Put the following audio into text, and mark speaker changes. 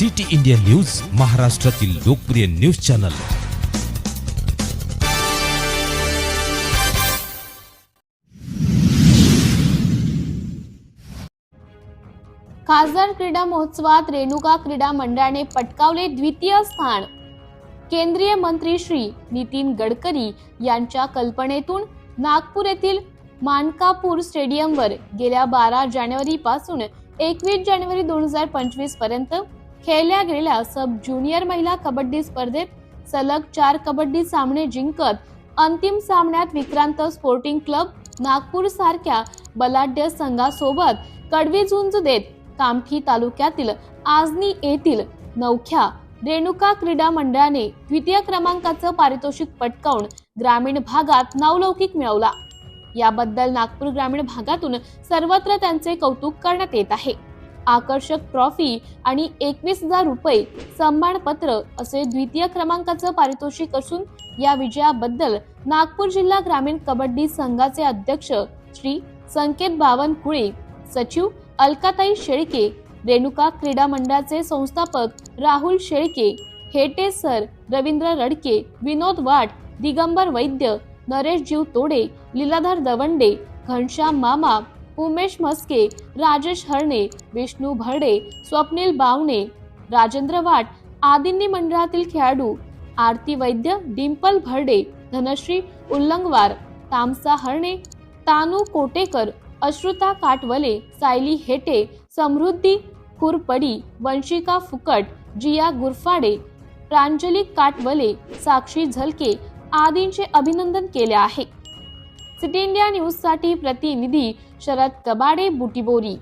Speaker 1: City India news महाराष्ट्रातील लोकप्रिय news channel.
Speaker 2: खासदार क्रीडा महोत्सवात रेणुका क्रीडा मंडळाने पटकावले द्वितीय स्थान. केंद्रीय मंत्री श्री नितीन गडकरी यांच्या कल्पनेतून नागपूर येथील मानकापूर स्टेडियमवर गेल्या बारा जानेवारी पासून एकवीस जानेवारी दोन हजार पंचवीसपर्यंत खेळल्या गेलेल्या सब ज्युनियर महिला कबड्डी स्पर्धेत सलग चार कबड्डी सामने जिंकत अंतिम सामन्यात विक्रांत स्पोर्टिंग क्लब नागपूर सारख्या बलाढ्य संघासोबत कडवी झुंज देत कामठी तालुक्यातील आजनी येथील नवख्या रेणुका क्रीडा मंडळाने द्वितीय क्रमांकाचं पारितोषिक पटकावून ग्रामीण भागात नावलौकिक मिळवला. याबद्दल नागपूर ग्रामीण भागातून सर्वत्र त्यांचे कौतुक करण्यात येत आहे. आकर्षक ट्रॉफी आणि एकवीस हजार रुपये सन्मानपत्र असे द्वितीय क्रमांकाचं पारितोषिक असून या विजयाबद्दल नागपूर जिल्हा ग्रामीण कबड्डी संघाचे अध्यक्ष श्री संकेत बावनकुळे सचिव अलकाताई शेळके रेणुका क्रीडा मंडळाचे संस्थापक राहुल शेळके हेटे सर रवींद्र रडके विनोद वाट दिगंबर वैद्य नरेश जीव तोडे लीलाधर दवंडे घनश्याम मामा उमेश म्हस्के राजेश हरणे विष्णू भरडे स्वप्नील बावणे राजेंद्र वाट आदींनी मंडळातील खेळाडू आरती वैद्य डिंपल भरडे धनश्री उल्लंगवार तामसा हरणे तानू कोटेकर अश्रुता काटवले सायली हेटे समृद्धी खुरपडी वंशिका फुकट जिया गुरफाडे प्रांजली काटवले साक्षी झलके आदींचे अभिनंदन केले आहे. सिटी इंडिया न्यूजसाठी प्रतिनिधी शरद कबाडे बुटीबोरी.